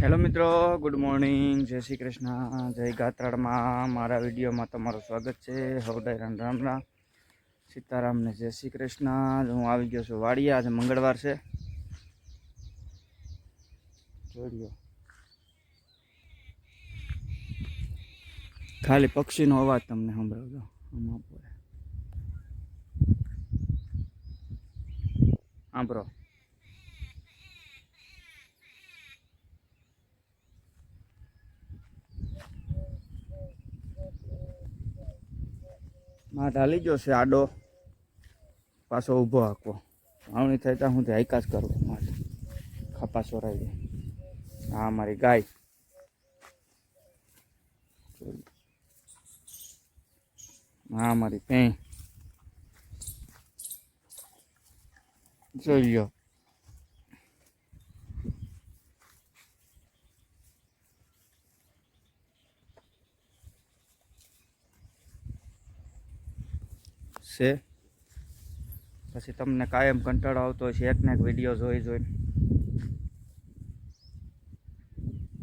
Hello મિત્રો good morning જય શ્રી કૃષ્ણ, જય ગાત્રાળમાં મારા વિડીયોમાં તમારું સ્વાગત છે. હવડાઈ રામ રામ રામ સીતારામને જય શ્રી કૃષ્ણ. હું આવી ગયો છું વાડિયા, આજે મંગળવાર છે. ખાલી પક્ષીનો અવાજ તમને સંભળાવજો. આમાં સાંભળો માં ઢાલી ગયો છે આડો. પાછો ઊભો હાંકવો વાવણી થાય ત્યાં હું હાઈકા જ કરું માટે ખપા સોરાઈ જાય આ મારી ગાય. હા મારી પેં જોઈ લ્યો. છે. પછી તમને કાયમ કંટાળો આવતો છે, એક ને એક વીડિયો જોઈ જોઈને.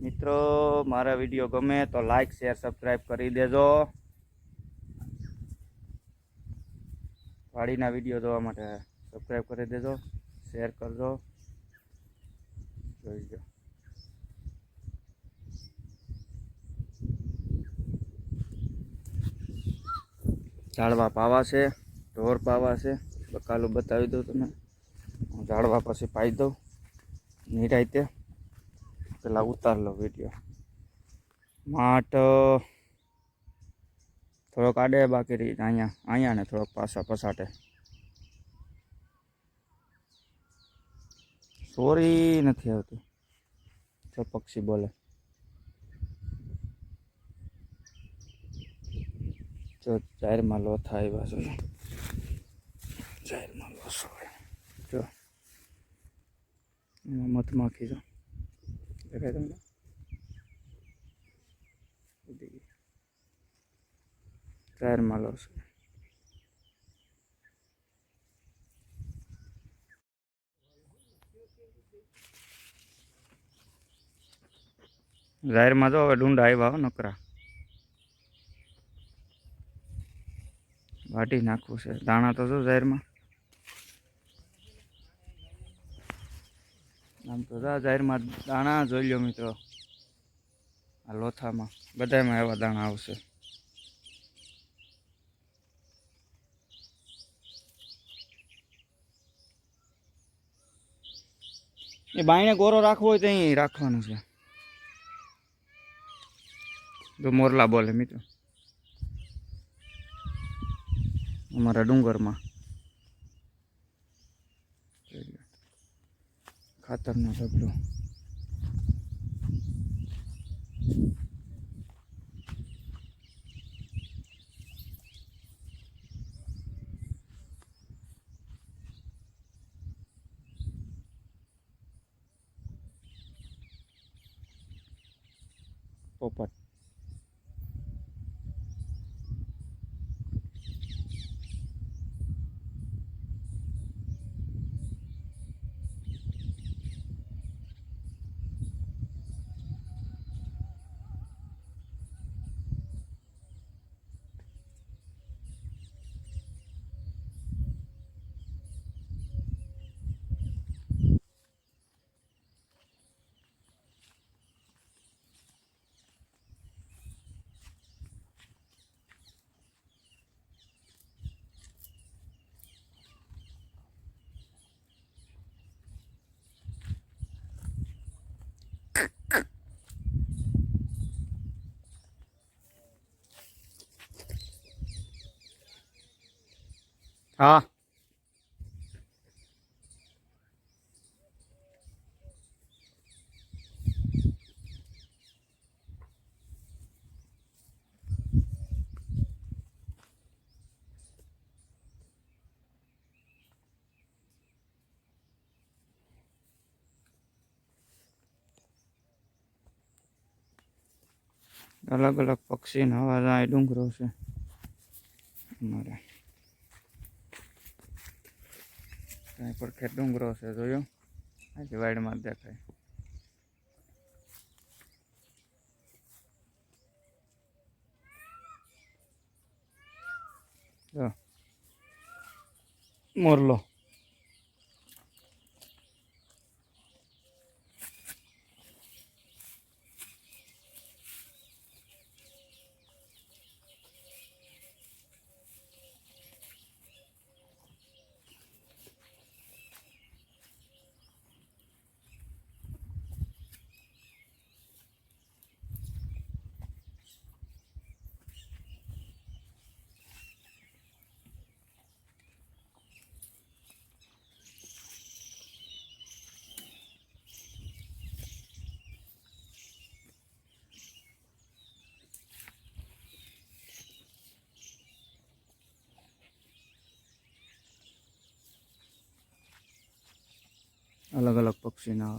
મિત્રો, મારા વીડિયો ગમે તો લાઈક શેર સબસ્ક્રાઈબ કરી દેજો. વાડીના વીડિયો જોવા માટે સબસ્ક્રાઈબ કરી દેજો શેર કરજો. જોઈજો ઝાડવા પાવા છે, ઢોર પાવા છે, બકાલું બતાવી દઉં તમે હું ઝાડવા પછી પાઈ દઉં નિરાયતે પેલા ઉતાર લો વીડિયો માટ થોડોક આડે બાકી રહી અહીંયા અહીંયા ને થોડોક પાછા પસાટે સોરી નથી આવતી. જો પક્ષી બોલે. જો જાહેરમાં લોથા આવ્યા ચારમાં જાહેરમાં હોય જો. એમાં મધમાખી જો. દેખાય તમને. જાહેરમાં લોસો જાહેરમાં જો હવે ડુંડા આવ્યા હો નકરા. વાટી નાખવું છે. દાણા તો જો જાહેરમાં. આમ તો જાહેરમાં દાણા જોઈ લો મિત્રો. આ લોથામાં. બધામાં એવા દાણા આવશે. એ બાઈને ગોરો રાખવો હોય તો અહીં રાખવાનું છે. જો મોરલા બોલે મિત્રો. અમારા ડુંગરમાં જોઈ લો. ખાતરનો ડબલો પોપટ હા. અલગ અલગ પક્ષીનો અવાજ ડુંગરો છે. અમારે. અહીં પડખે ડુંગરો છે જોયો આજે વાડમાં દેખાય જો મોરલો અલગ અલગ પક્ષીના.